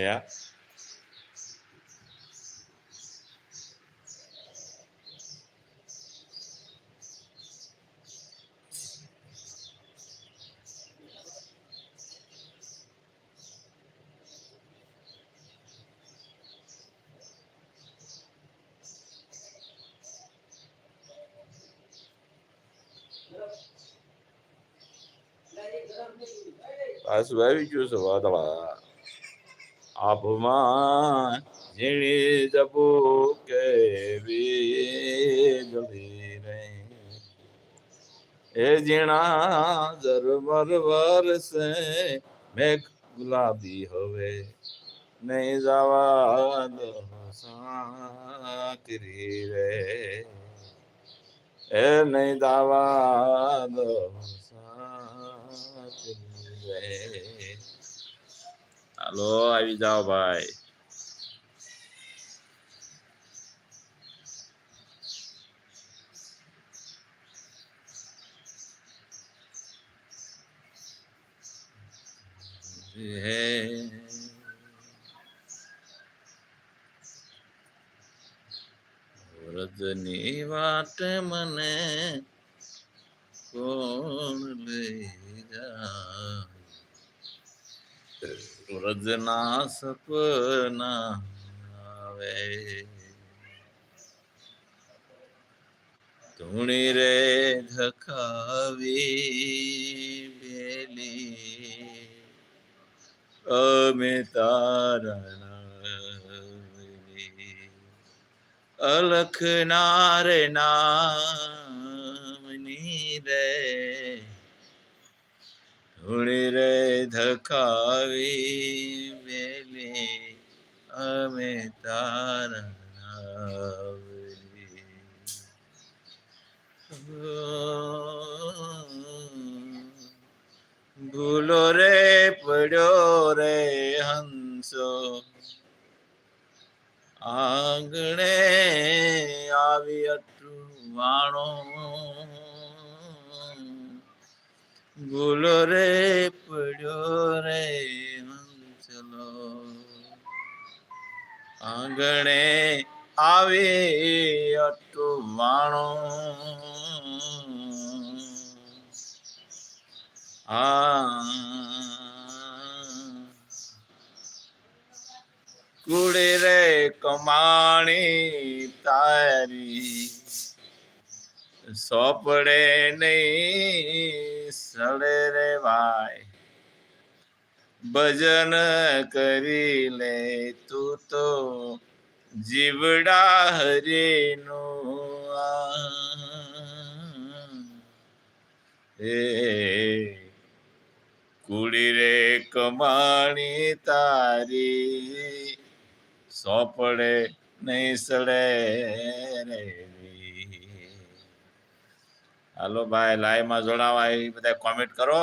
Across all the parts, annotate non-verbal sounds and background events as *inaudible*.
હે પાછું આવી ગયું છે વાદળા આભમાં ઝીણી જબુ કે વીજળી રે એ ઝીણા ઝરમર વરસે મેઘ ગુલાબી હવે. નહીં જવા દો સાકરી રે. એ નહીં દાવા દો સાકરી રે. હાલો આવી જાઓ ભાઈ. હે. વ્રજની વાત મને કોણ લઈ જાય? વ્રજના સપના આવે. ધૂણી રે ધખાવી બેલી અમે તારણ અલખ નારે નામની રે ધૂણી રે ધખાવી બેલી અમે તારા. ભૂલો રે, પડ્યો રે હંસો આંગણે આવી અટું વાણો ભૂલો રે પડ્યો રે હંસલો. આંગણે આવે અટું માણો આ કુળે રે કમાણી તારી. સોપડે નહીં સડે રે ભાઈ ભજન કરી લે તું તો જીવડા હરીનું એ કુડી રે કમાણી તારી, સોપડે નહીં સડે રે હાલો ભાઈ લાઈવમાં જોડાવા એ બધા કોમેન્ટ કરો.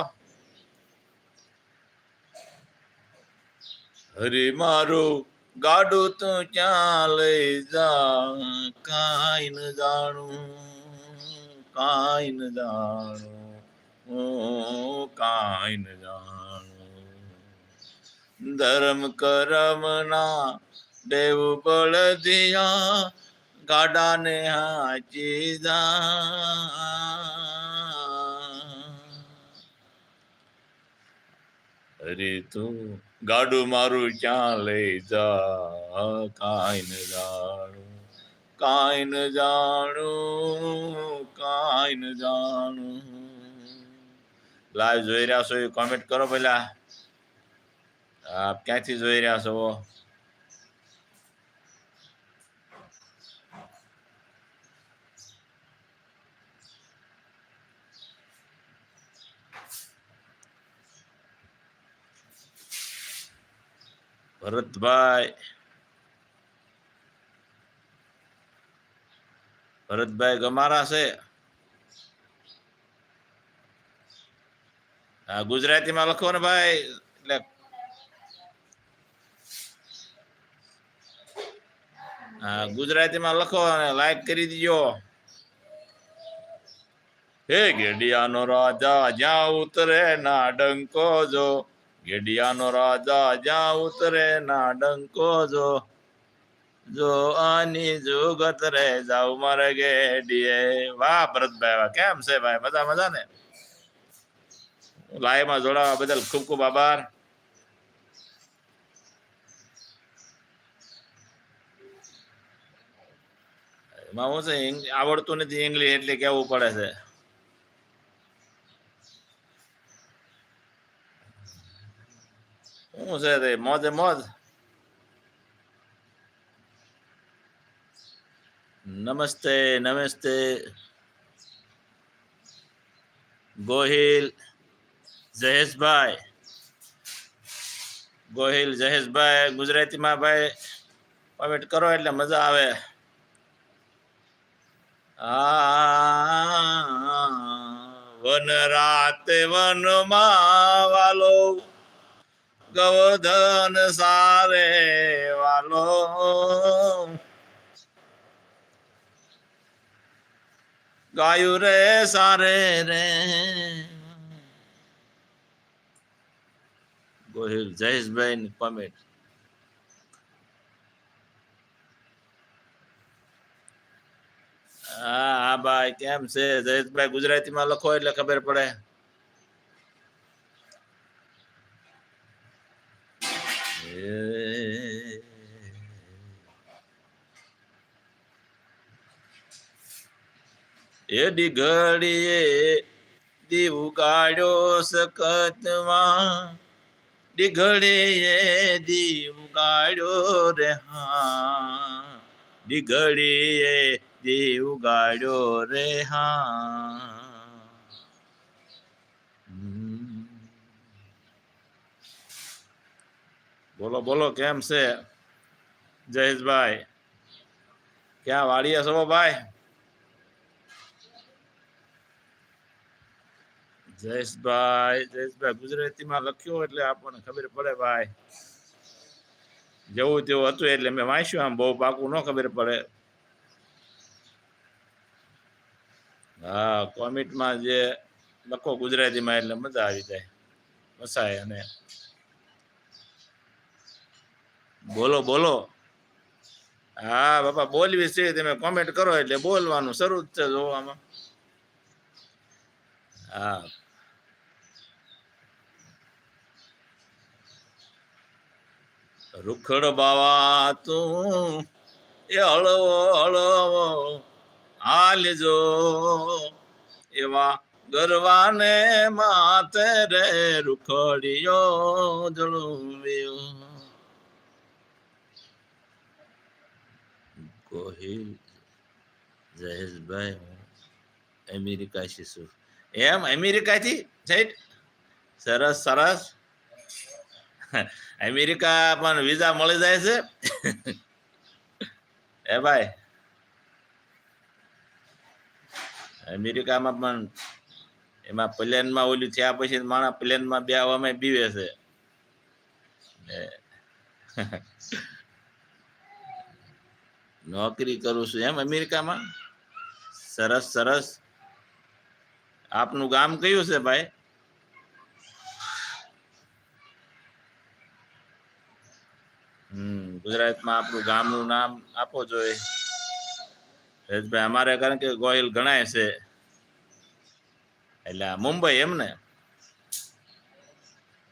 હરે મારું ગાડું તું ક્યાં લઈ જા? કાઈ ન જાણું, કાઈ ન જાણું કાઈ ન જાણું. ધર્મ કરમ ના દેવ બળદિયા ગાડાને હાચી જા. અરે તું ગાડું મારું ક્યાં લઈ જા? કાઈ ન જાણું, કાઈ ન જાણું, કાઈ ન જાણું. લાઈવ જોઈ રહ્યા છો, એ કોમેન્ટ કરો પેલા આપ ક્યાંથી જોઈ રહ્યા છો? ભરતભાઈ ભરતભાઈ ગમારા છે. હા ગુજરાતીમાં લખો ને ભાઈ, એટલે હા ગુજરાતીમાં લખો અને લાઈક કરી દીજો. હે ગેડિયાનો રાજા, જ્યાં ઉતરે ના ડંકો જો ગેડિયાનો રાજા જ્યાં ઉતરે ના ડંકો જો જો આની જુગત રે જાવ મારે ગેડીએ વાહ, ભરતભાઈ, વાહ, કેમ છે ભાઈ? મજા મજા ને? લાઈવમાં જોડાવા બદલ ખૂબ ખૂબ આભાર. એમાં હું છે આવડતું નથી ઇંગ્લિશ એટલે કેવું પડે છે? શું છે તે મોજે મોજ નમસ્તે નમસ્તે ગોહિલ જયેશભાઈ ગોહિલ જયેશભાઈ ગુજરાતીમાં ભાઈ કોમેન્ટ કરો એટલે મજા આવે. વન રાતે વનમાં વાલો ગવધન સારે વાલો. ગાયું રે, સારે રે. ગોહિલ, જયેશભાઈ ની કોમેન્ટ. હા હા, ભાઈ, કેમ છે? જયેશભાઈ ગુજરાતીમાં લખો એટલે ખબર પડે. એડી ઘડીએ દીવ ગાડ્યો સખતમાં. દીઘડીએ દીવ ગાડ્યો રે દીઘડીએ દીવ ગાડ્યો રે હમ. બોલો બોલો, કેમ છે? જયેશભાઈ ક્યાં વાડીએ છો ભાઈ? જયેશભાઈ જયેશભાઈ ગુજરાતીમાં લખ્યું એટલે આપણને ખબર પડે ભાઈ. જેવું તેવું હતું એટલે મેં વાંચ્યું આમ બહુ પાકું ન ખબર પડે. હા કોમિટમાં જે લખો ગુજરાતીમાં એટલે મજા આવી જાય. મસાય અને બોલો બોલો. હા, બાપા, બોલવી છે. તમે કોમેન્ટ કરો એટલે બોલવાનું. શરૂ જ છે જોવામાં. હા. રૂખડ બાવા તું, એ હળવો હળવો હાલજો. એવા ગરવાને માથે રે રૂખડિયો જળવ્યો ગોહિલ જયેશભાઈ હું અમેરિકા શિશુ એમ અમેરિકાથી સાઈડ સરસ સરસ અમેરિકા પણ વિઝા મળી જાય છે એ ભાઈ અમેરિકામાં પણ એમાં પ્લેનમાં ઓલું થયા પછી માણસ પ્લેનમાં બેવામાં બીવે છે નોકરી કરું છું. એમ અમેરિકામાં? સરસ સરસ. આપનું ગામ કયું છે ભાઈ? હમ, ગુજરાતમાં આપણું ગામનું નામ આપો જોઈએ રજભાઈ, અમારે કારણ કે ગોયલ ગણાય છે. એટલે મુંબઈ એમ ને?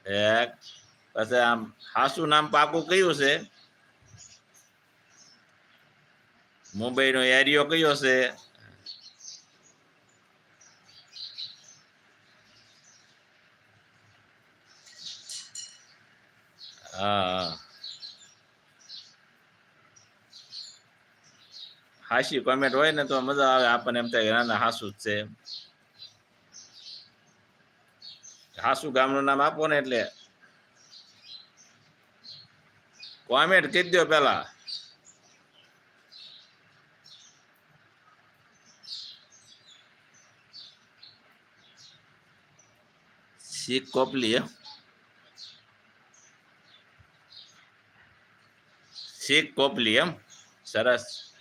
એક, પછી આમ સાસુ નામ પાકું કયું છે? મુંબઈ નો એરિયો કયો છે? હા હાશી કોમેન્ટ હોય ને તો મજા આવે, આપણને એમ થાય કે ના ના, હાસુ જ છે. હાસુ ગામનું નામ આપો ને એટલે. કોમેન્ટ કહી દો પેલા. एक कॉप लिया શેક કોપ એમ. સરસ.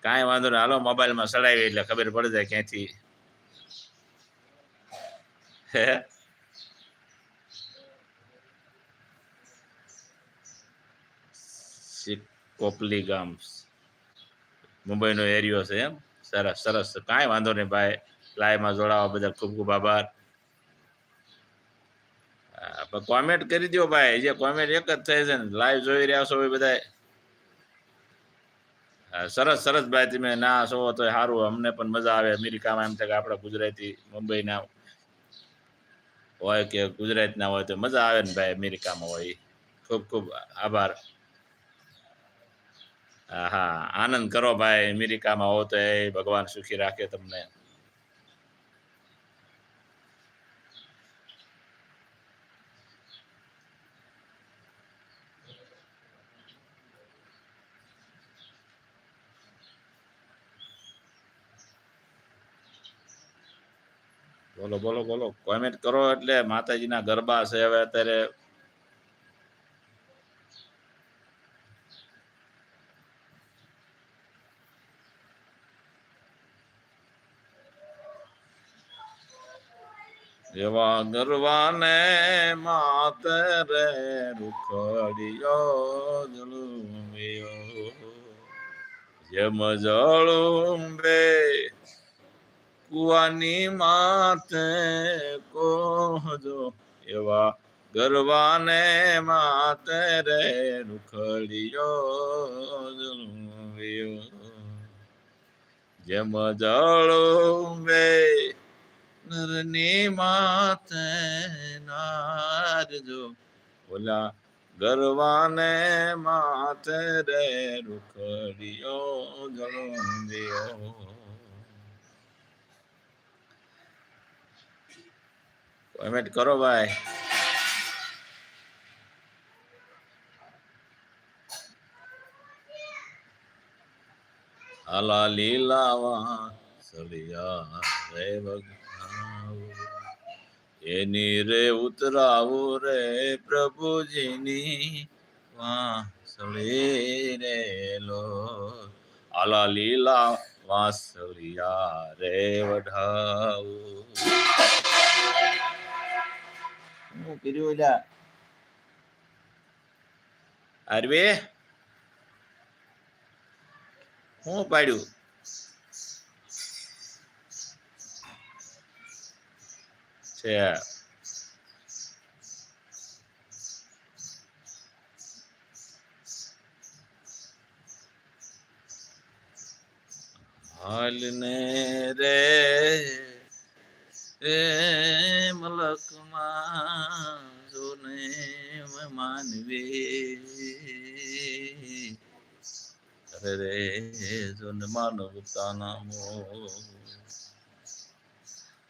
કાંઈ વાંધો નહીં. હાલો, મોબાઈલમાં સડાવી એટલે ખબર પડી જાય ક્યાંથી. *laughs* શેક કોપલી ગામ. મુંબઈનો એરિયો છે એમ. સરસ સરસ. કાંઈ વાંધો નહીં ભાઈ. લાઈવમાં જોડાવા બધા ખૂબ ખૂબ આભાર. કોમેન્ટ કરી દો ભાઈ, જે કોમેન્ટ એક જ થાય છે ને લાઈવ જોઈ રહ્યા છો બધા સરસ સરસ ભાઈ, તમે ના છો તો સારું, અમને પણ મજા આવે. અમેરિકામાં એમ થાય કે આપણા ગુજરાતી, મુંબઈના હોય કે ગુજરાતના હોય તો મજા આવે ને ભાઈ, અમેરિકામાં હોય. ખૂબ ખૂબ આભાર. હા, આનંદ કરો ભાઈ, અમેરિકામાં હો તો એ ભગવાન સુખી રાખે તમને. બોલો બોલો બોલો. કોમેન્ટ કરો એટલે માતાજીના ગરબા છે હવે અત્યારે. એવા ગરવાને માતરે રૂખડિયો જલુમિયો જેમ જળુંબે કુવાની માતે કોહજો. એવા ગરવાને માતે રે રૂખડિયો જેમ જેમ જળુંબે નરની માતે નારજો. ઓલા ગરવાને માતે રે રૂખડિયો જળુંબિયો કોમેન્ટ કરો ભાઈ. આલા લીલાવા સળિયા રે ભગવાન. એની રે ઉતરાવો રે પ્રભુજીની વાંસળી રે લો. આલા લીલા વાસળિયા રે વઢાવું. હું કર્યું એલા અરવે હું પાડ્યું છે હાલને રે મલકમાં જોને માનવી. રે જોન માનવતા નામો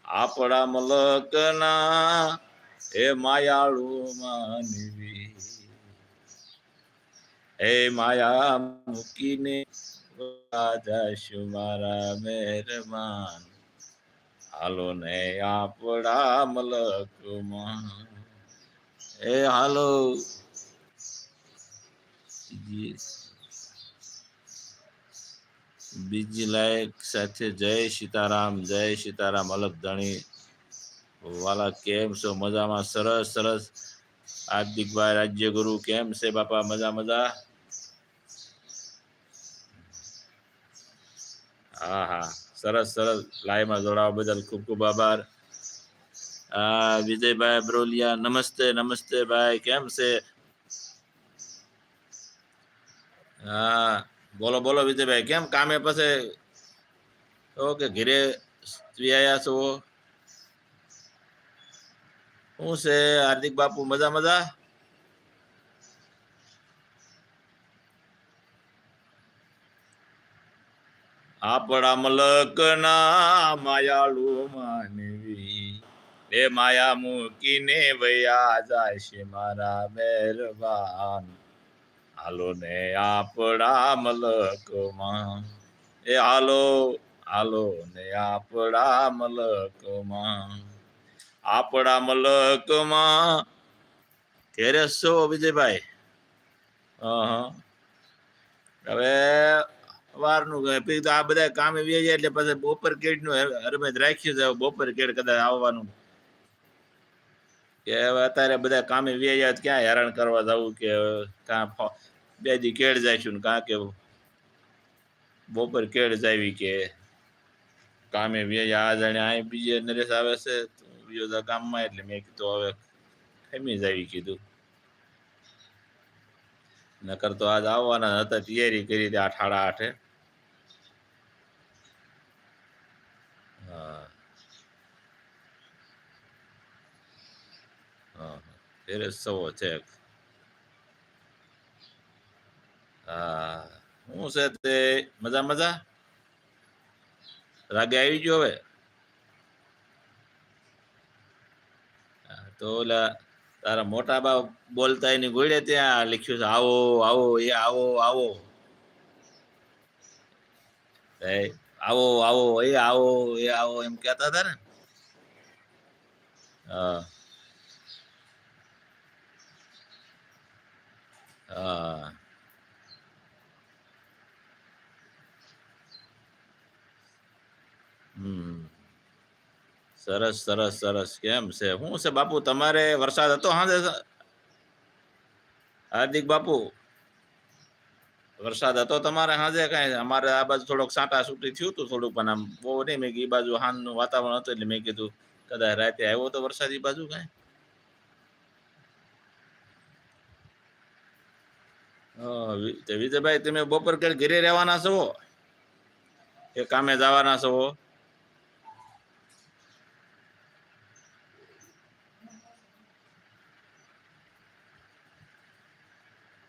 આપણા મલકના એ માયાળુ માનવી. એ માયા મૂકીને રાજા મારા મહેરબાન હાલો ને આપણા મલકમાં. એ હાલો. બીજી લાયક સાથે જય સીતારામ જય સીતારામ, અલગ ધણી. વાલા, કેમ છો? મજામાં? સરસ સરસ. હાર્દિકભાઈ રાજ્યગુરુ કેમ છે બાપા? મજા મજા? હા હા. સરસ સરસ. લાઈવમાં જોડાવા બદલ ખૂબ ખૂબ આભાર. આ, વિજયભાઈ બ્રોલિયા નમસ્તે નમસ્તે ભાઈ. કેમ છે? હા, બોલો બોલો વિજયભાઈ, કેમ કામે પછી? ઓકે ઘરે આવ્યા છો. શું છે, હાર્દિક બાપુ, મજા મજા? આપણા મલકના માયાળુ માનવી. એ માયા મૂકીને વયા જાય છે મારા મહેરબાન. હાલો ને આપણા મલકમાં. એ હાલો હાલો ને આપણા મલકમાં. આપણા મલકમાં. છો વિજયભાઈ. હવે વારનું તો આ બધા કામે વ્યા જાય એટલે પછી બપોર કેડનું હરમેદ રાખ્યું છે. બપોર કેડ કદાચ આવવાનું. કે હવે અત્યારે બધા કામે વ્યા જાય તો ક્યાં હેરાન કરવા જવું કે કાં બે દી કેળ જઈશું ને કાં કે બપોર કેળ જાવી કે કામે બે આ જાણે આ બીજે નરેશ આવે છે બીજો દા ગામમાં એટલે મેં કીધું હવે ખમી જાવી કીધું. નકર તો આજ આવવાના હતા, તૈયારી કરી હતી આઠ આડા આઠે હા. હા ફેરે સવો છે હા. હું છે તે મજા મજા? રાગે આવી ગયો હવે? તો ઓલા તારા મોટા બા બોલતા એની ગોળે ત્યાં લખ્યું છે, આવો આવો, એ આવો આવો. એ આવો આવો એ આવો એ આવો એમ કહેતા હતા ને હા હા હમ સરસ સરસ સરસ કેમ છે શું છે બાપુ તમારે વરસાદ હતો હાજે હાર્દિક બાપુ વરસાદ હતો તમારે હાજે કાંઈ? અમારે આ બાજુ થોડોક સાટા સુટી થયું હતું થોડુંક, પણ આમ બહુ નહીં. મેં એ બાજુ હાનનું વાતાવરણ હતું, એટલે મેં કીધું, કદાચ રાતે આવ્યો તો વરસાદ એ બાજુ કાંઈ? વિજયભાઈ, તમે બપોર કરી ઘરે રહેવાના છો? કે કામે જવાના છો?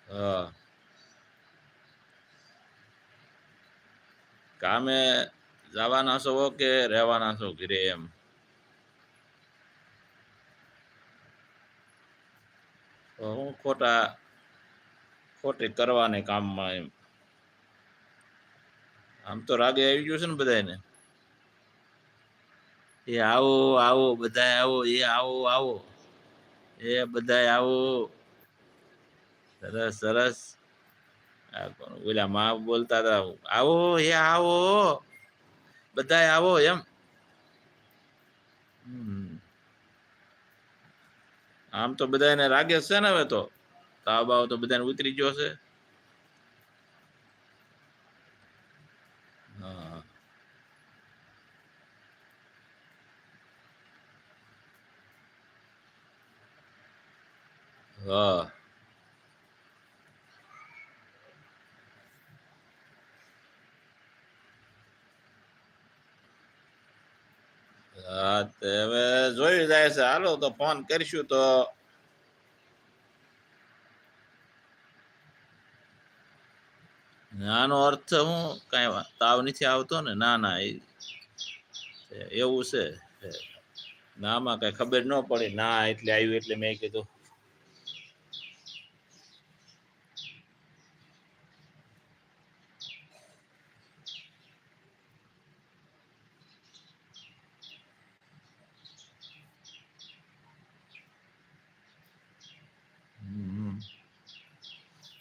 હા કામે જવાના છો કે રહેવાના છો ઘરે એમ? હું ખોટા, ખોટી કરવાની કામમાં એમ. આમ તો રાગે આવી ગયું છે ને બધાને એ આવો આવો બધા આવો, એ આવો આવો. એ બધાય આવો. સરસ સરસ. ઓલા માં બોલતા હતા આવો એ આવો બધાય આવો એમ હમ. આમ તો બધાને રાગે છે ને હવે તો તાવ બાવ તો બધાને ઉતરી ગયો છે હા હા હા તે હવે જોયું જાય છે. હાલો, તો ફોન કરીશું તો. આનો અર્થ હું કઈ તાવ નથી આવતો ને? ના ના એવું છે. નામાં કઈ ખબર ન પડી. ના, એટલે આવ્યું એટલે મેં કીધું.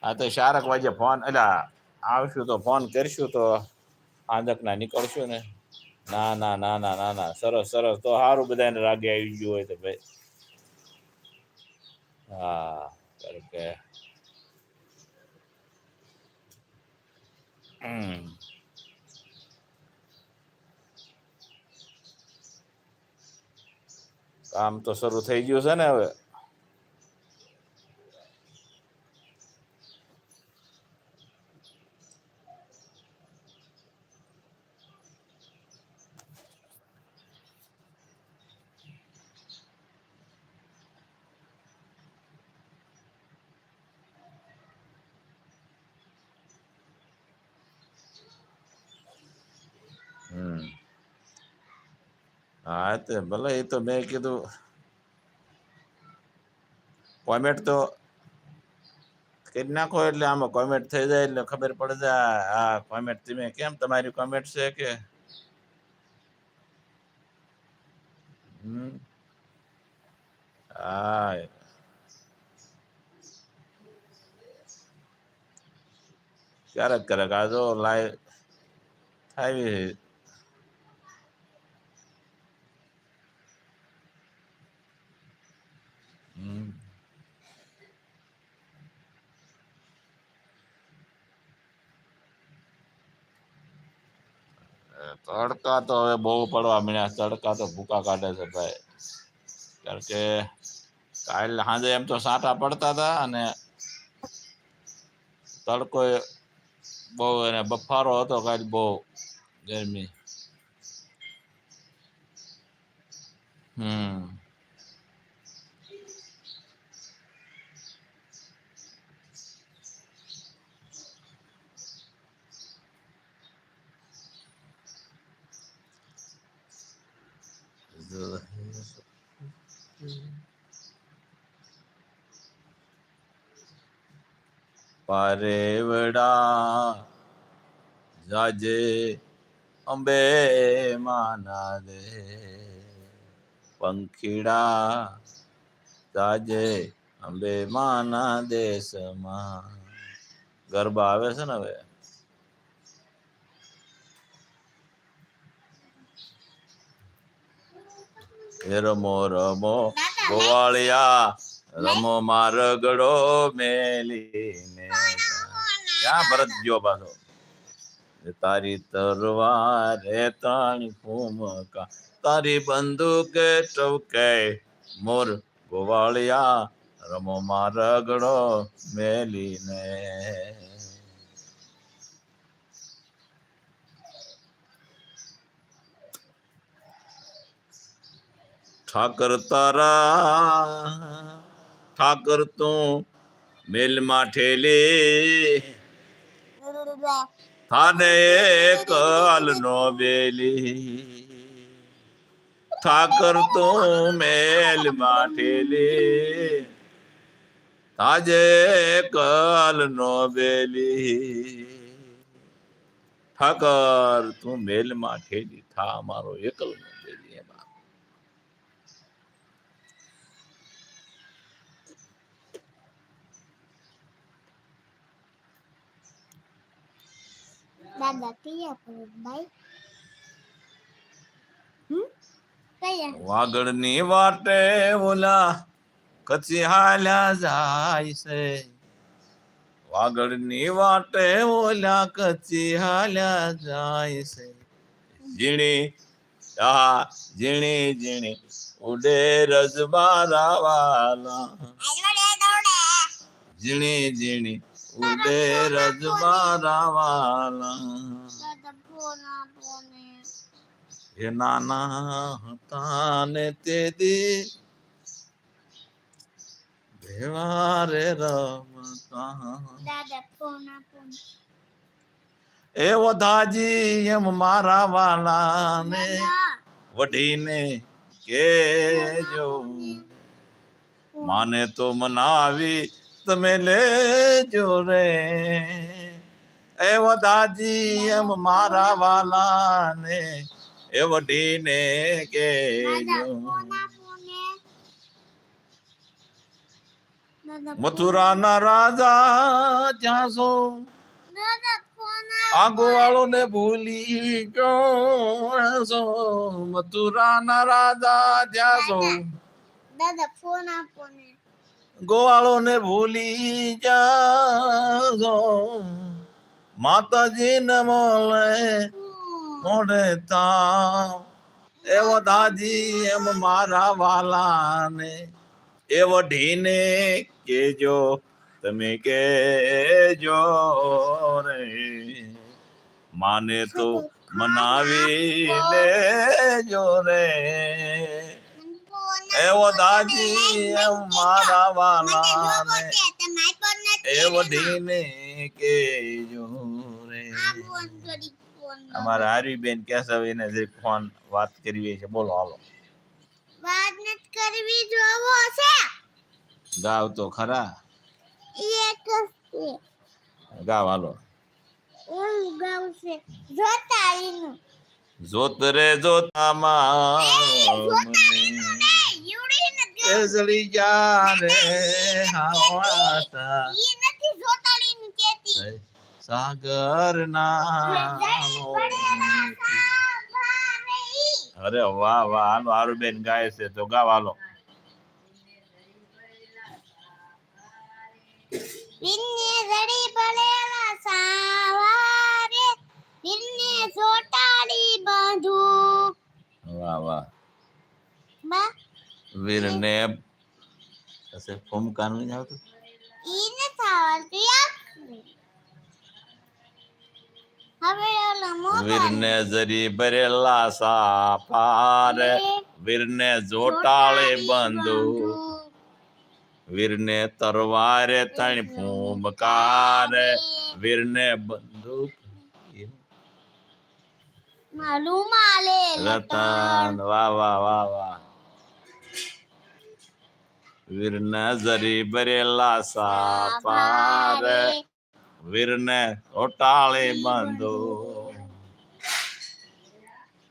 હા તો શારક વાજે ફોન એટલે આવશું તો ફોન કરશું તો આંધક ના નીકળશું ને. ના ના ના ના ના ના, સરસ સરસ. તો સારું બધાને રાગે આવી ગયું હોય તો ભાઈ. હા, કારણ કે કામ તો શરૂ થઈ ગયું છે ને હવે. હા તે ભલે એ તો મેં કીધું. કોમેન્ટ તો કરી નાખો એટલે આમાં કોમેન્ટ થઈ જાય એટલે ખબર પડે જાય હા કોમેન્ટ તમે કેમ તમારી કોમેન્ટ છે કે? હા. ક્યારેક ક્યારેક આ જો લાઈવ થાય હમ તડકા તો હવે બહુ પડવા મળ્યા તડકા તો ભૂકા કાઢે છે ભાઈ. કારણ કે કાલ સાંજે એમ તો સાંટા પડતા હતા અને તડકો બહુ એને બફારો હતો કાલ બહુ ગરમી. હમ. પારેવડા જાજે અંબે માના દે. પંખીડા જાજે અંબે માના દેશમાં ગરબા આવે છે ને હવે? હે રમો રમો ગોવાળિયા રમો મારગડો મેલીને ક્યાં ભરત ગયો પાછો તારી તરવારે તાણી ફૂમકા તારી બંદૂકે ટવકે મોર ગોવાળિયા રમો મારગડો મેલીને. ઠાકર તારા, ઠાકર તું મેલમાં ઠેલે. થાને કલ નો બેલી ઠાકર તું મેલ માઠેલી. ઠેલે તાજે કલ નો બેલી ઠાકર તું મેલ માઠેલી. થા મારો એકલ નો બેલી એમાં દાદા કયા પર ભાઈ હમ કયા વાગડની વાટે ઓલા કચી હાલ્યા જાય છે વાગડની વાટે ઓલા કચી હાલ્યા જાય છે ઝીણી આ ઝીણી ઝીણી ઉડે રજબારા વાલા ઝીણી ઝીણી ઉડે રજબારા વાલા દાદા એ નાના હતા ને તે દી ભેળા રમતા એ વધાજી એમ મારા વાલા ને દાદા કે જો માને તો મનાવી તમે લેજો રે. એ વધાજી એમ મારા વાલા ને. એ વઢીને પોને મથુરાના રાજા છો. દાદા આગો વાળો ને ભૂલી ગયો છો. મથુરાના રાજા જાસો છો. દાદા ફોન પોને ગોવાળો ને ભૂલી જાજો. માતાજી ને મોલે મોડે તા એવો દાદી એમ મારા વાલા ને એવો ઢીને કેજો તમે કેજો રે. માને તો મનાવી લેજો રે. એવો એમ મારા વાલા ને એવો કે જો રે અમારા હારીબેન કેશવ એને જે ફોન વાત કરવી છે બોલો હાલો. વાત નથી કરવી જોવો છે. ગાવ તો ખરા. એક ગાવ હાલો. ઓલું ગાવ છે. જોતાળીનું જોત રે જોતામાં મને. એઝલી સાગર અરે વાહ વાહ આનો બેન ગાય છે તો ગાવાલો વિન્ને વાહ વાહ. વીરને હશે ફોમકા નહીં આવતું? ઈ નથી આવડતું યાર હવે મોબાઈલ વીરને જરી ભરેલા સાપાર વીરને જોટાળે બંધુ. વીરને તરવારે તણ ફૂમકાર વીરને બંદૂક માલું માલે રતન વાહ વાહ વાહ વાહ. વીરને જરી ભરેલા સાપારે. વીરને જોટાળે બંધુ.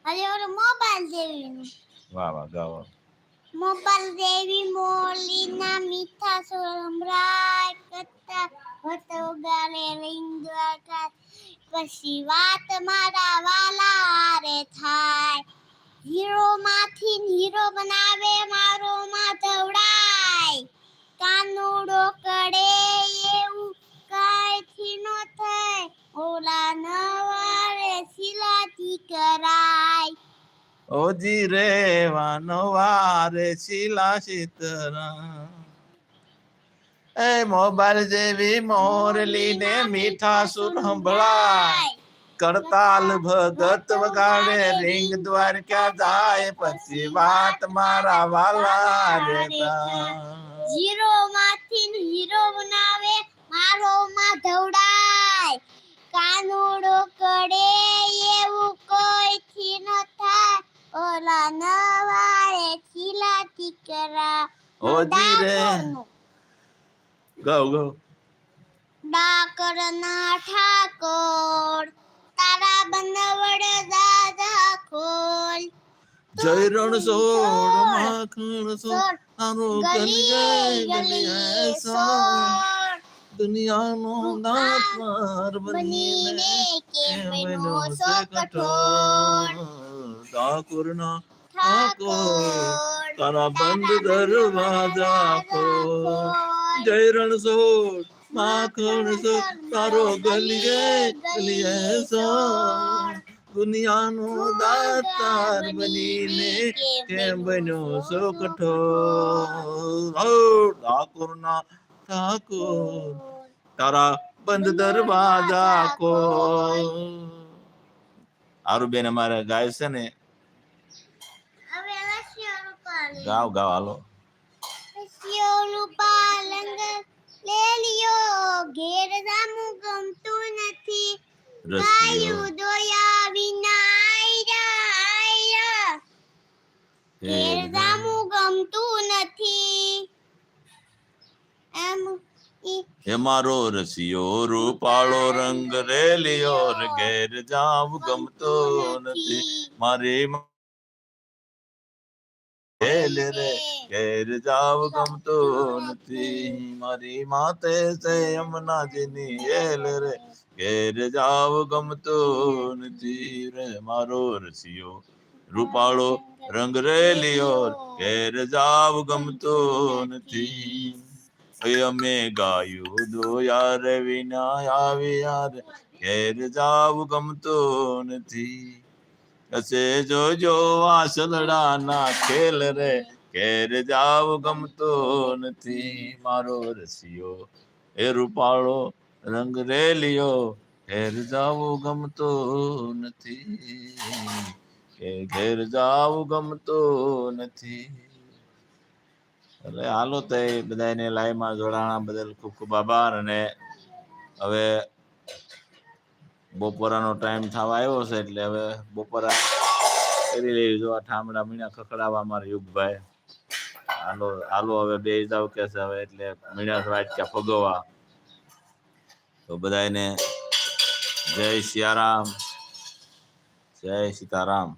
હવે ઓલો મોબાઈલ જેવીનું વાહ વાહ ગાઓ મોબાઈલ દેવી મોલીના મીઠા સુર સંભળાય કરતા વતો ગાલે રીંગ પછી વાત મારા વાલા હારે થાય. હીરો માંથી હીરો બનાવે મારો માધવડાય કાનુડો કડે એવું કાંઈથી નો થાય. ઓલા નવારે શિલાથી કરાય. ઓજી રે વાનો વારે શીલા શીતરા એ મોબાઈલ જેવી મોરલી ને મીઠા સુર સંભળાય. કરતાલ ભગત વગાડે રીંગ દ્વારકા જાય પછી વાત મારા વાલા રે હીરો માંથી હીરો બનાવે મારો માધવડાય કાનુડો કડે એવું કોઈ થી ન થાય. ઓલા નવારે ખીલા ટીકરા ઓ રે. ગૌ ગૌ ડાકર ના ઠાકોર તારા બનવડ દાદા ખોલ. જય રણ સોડ માખણ સોડ તારો ગલી ગલી સોડ દુનિયાનો દાતાર બનીને બનીને કે બન્યો બનો છે સો કઠોર ઠાકોરના ઠાકોર તારા બંધ દરવાજા ખોલ. જય રણછોડ માખણ સોડ તારો ગલીએ ગલીએ સોડ દુનિયાનો દાતાર બનીને કેમ બન્યો સો કઠોર ઠાકોરના ઠાકોર તારા બંધ દરવાજા કો આરુ બેન અમારે ગાય છે ને. ગાવ ગાવ હાલો. રશિયાનું પાલંગ લેલિયો ઘેર જામું ગમતું નથી. રસિયો દોયા વિના આયરા આયરા ઘેર જામું ગમતું નથી એમ હે મારો રસિયો રૂપાળો રંગ રેલિયો ઘેર જાવ ગમતો નથી મારી મા- રે ઘેર જાવ ગમતો નથી મારી માતે છે યમુનાજીની હેલ રે ઘેર જાવ ગમતો નથી રે મારો રસિયો. રૂપાળો રંગ રેલિયો ઘેર જાવ ગમતો નથી. અમે ગાયું દો યાર વિના આવે યાર ઘેર જાવ ગમતો નથી. કસે જોજો વાસલડા ના ખેલ રે, ઘેર જાવ ગમતો નથી મારો રસિયો. એ રૂપાળો રંગ રેલિયો ઘેર જાવું ગમતો નથી. કે ઘેર જાવું ગમતો નથી. એટલે હાલો તો બધાને લાઈવમાં જોડાણા બદલ ખૂબ ખૂબ આભાર અને હવે બપોરાનો ટાઈમ થવા આવ્યો છે એટલે હવે બપોરા કરી લેવી જો ઠામડા મીણા ખખડાવા મારા યુગભાઈ. હાલો હાલો હવે બે જાવ કે છે હવે એટલે મીણા વાટક્યા ફગવા તો બધાને જય સિયારામ જય સીતારામ.